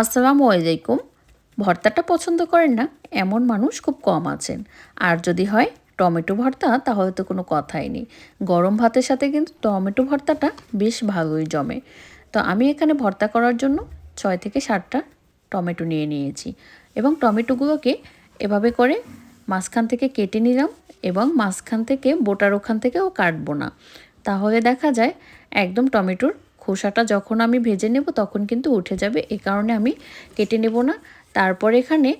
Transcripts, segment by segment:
আসসালামু আলাইকুম। ভর্তাটা পছন্দ করেন না? এমন মানুষ খুব কম আছেন। আর যদি হয় টমেটো ভর্তা, তাহলে তো কোনো কথাই নেই। গরম ভাতের সাথে কিন্তু টমেটো ভর্তাটা বেশ ভালোই জমে। তো আমি এখানে ভর্তা করার জন্য ছয় থেকে সাতটা টমেটো নিয়ে নিয়েছি এবং টমেটোগুলোকে এভাবে করে মাঝখান থেকে কেটে নিলাম এবং মাঝখান থেকে, বোটার ওখান থেকেও কাটবো না। তাহলে দেখা যায় একদম টমেটোর খোসাটা যখন আমি ভেজে নেব তখন কিন্তু উঠে যাবে, এ কারণে আমি কেটে নেব না। তারপর এখানে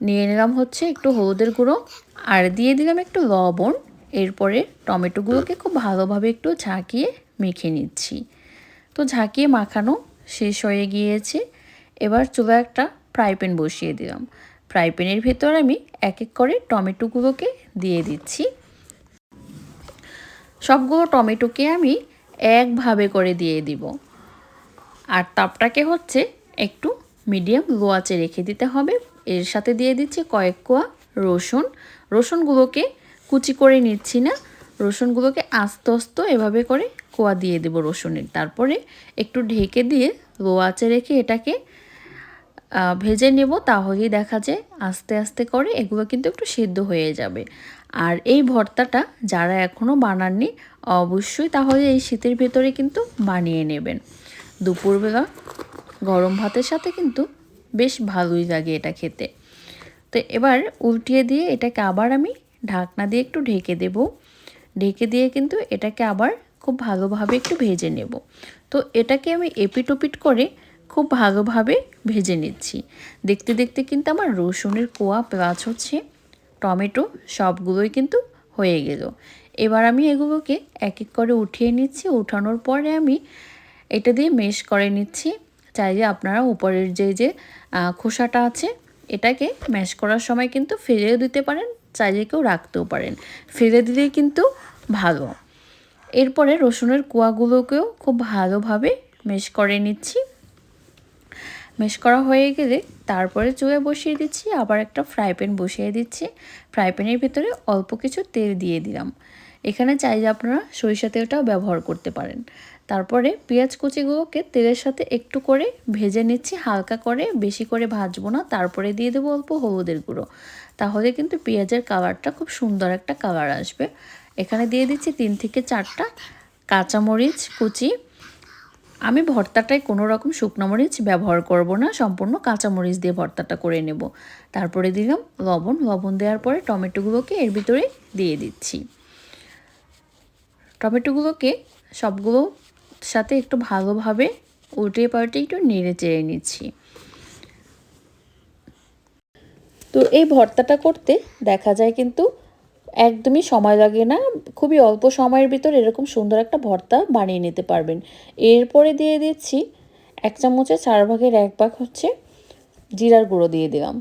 নিয়ে নিলাম হচ্ছে একটু হলুদের গুঁড়ো, আর দিয়ে দিলাম একটু লবণ। এরপরে টমেটোগুলোকে খুব ভালোভাবে একটু ঝাঁকিয়ে মেখে নিচ্ছি। তো ঝাঁকিয়ে মাখানো শেষ হয়ে গিয়েছে। এবার চুলা একটা ফ্রাই প্যান বসিয়ে দিলাম। ফ্রাই প্যানের ভেতর আমি এক এক করে টমেটোগুলোকে দিয়ে দিচ্ছি। সবগুলো টমেটোকে আমি একভাবে করে দিয়ে দিব। আর তাপটাকে হচ্ছে একটু মিডিয়াম লো আঁচে রেখে দিতে হবে। এর সাথে দিয়ে দিচ্ছি কয়েক কোয়া রসুন। রসুনগুলোকে কুচি করে নিচ্ছি না। রসুনগুলোকে আস্তে আস্তে এভাবে করে কোয়া দিয়ে দেবো রসুনের। তারপরে একটু ঢেকে দিয়ে লো আঁচে রেখে এটাকে ভেজে নেব, তাহলেই দেখা যায় আস্তে আস্তে করে এগুলো কিন্তু একটু সিদ্ধ হয়ে যাবে। আর এই ভর্তাটা যারা এখনও বানাননি, অবশ্যই তাহলে এই শীতের ভেতরে কিন্তু বানিয়ে নেবেন। দুপুরবেলা গরম ভাতের সাথে কিন্তু বেশ ভালোই লাগে এটা খেতে। তো এবার উল্টিয়ে দিয়ে এটাকে আবার আমি ঢাকনা দিয়ে একটু ঢেকে দেব। ঢেকে দিয়ে কিন্তু এটাকে আবার খুব ভালোভাবে একটু ভেজে নেব। তো এটাকে আমি এপিট ওপিট করে খুব ভালোভাবে ভেজে নিচ্ছি। দেখতে দেখতে কিন্তু আমার রসুনের কোয়া প্লাস হচ্ছে টমেটো সবগুলোই কিন্তু হয়ে গেল। এবার আমি এগুলোকে এক এক করে উঠিয়ে নিচ্ছি। উঠানোর পরে আমি এটা দিয়ে মেশ করে নিচ্ছি। চাইলে আপনারা উপরের যে যে খোসাটা আছে, এটাকে ম্যাশ করার সময় কিন্তু ফেলে দিতে পারেন, চাইলে কেউ রাখতেও পারেন। ফেলে দিলেই কিন্তু ভালো। এরপরে রসুনের কুয়াগুলোকেও খুব ভালোভাবে মেশ করে নিচ্ছি। মেশ করা হয়ে গেলে তারপরে চুয়ে বসিয়ে দিচ্ছি, আবার একটা ফ্রাই প্যান বসিয়ে দিচ্ছি। ফ্রাই প্যানের ভিতরে অল্প কিছু তেল দিয়ে দিলাম। এখানে চাই যে আপনারা সরিষা তেলটাও ব্যবহার করতে পারেন। তারপরে পেঁয়াজ কুচিগুলোকে তেলের সাথে একটু করে ভেজে নিচ্ছি, হালকা করে, বেশি করে ভাজবো না। তারপরে দিয়ে দেবো অল্প হলুদের গুঁড়ো। তাহলে কিন্তু পেঁয়াজের কালারটা খুব সুন্দর একটা কালার আসবে। এখানে দিয়ে দিচ্ছি তিন থেকে চারটা কাঁচামরিচ কুচি আমি ভর্তাটায় কোনো রকম শুকনো মরিচ ব্যবহার করব না, সম্পূর্ণ কাঁচামরিচ দিয়ে ভর্তাটা করে নেব। তারপরে দিলাম লবণ। লবণ দেওয়ার পরে টমেটোগুলোকে এর ভিতরে দিয়ে দিচ্ছি। টমেটোগুলোকে সবগুলো সাথে একটু ভালোভাবে উল্টে পাল্টে একটু নেড়ে চেড়ে নিচ্ছি। তো এই ভর্তাটা করতে দেখা যায় কিন্তু একদমই সময় লাগে না। খুবই অল্প সময়ের ভিতর এরকম সুন্দর একটা ভর্তা বানিয়ে নিতে পারবেন। এরপরে দিয়ে দিচ্ছি এক চামচে চার ভাগের এক ভাগ হচ্ছে জিরার গুঁড়ো দিয়ে দিলাম।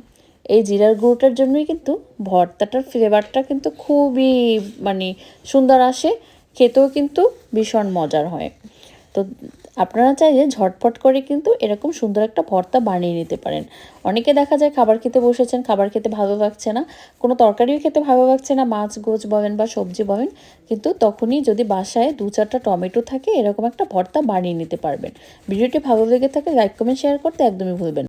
এই জিরার গুঁড়োটার জন্যই কিন্তু ভর্তাটার ফ্লেভারটা কিন্তু খুবই মানে সুন্দর আসে। খেতেও কিন্তু ভীষণ মজার হয়। তো আপনারা চাইলে ঝটপট করে কিন্তু এরকম সুন্দর একটা ভর্তা বানিয়ে নিতে পারেন। অনেকে দেখা যায় খাবার খেতে বসেছেন, খাবার খেতে ভালো লাগছে না, কোনো তরকারিও খেতে ভালো লাগছে না, মাছ, গোছ বলেন বা সবজি বলেন, কিন্তু তখনই যদি বাসায় দু চারটা টমেটো থাকে, এরকম একটা ভর্তা বানিয়ে নিতে পারবেন। ভিডিওটি ভালো লেগে থাকে লাইক, কমেন্ট, শেয়ার করতে একদমই ভুলবেন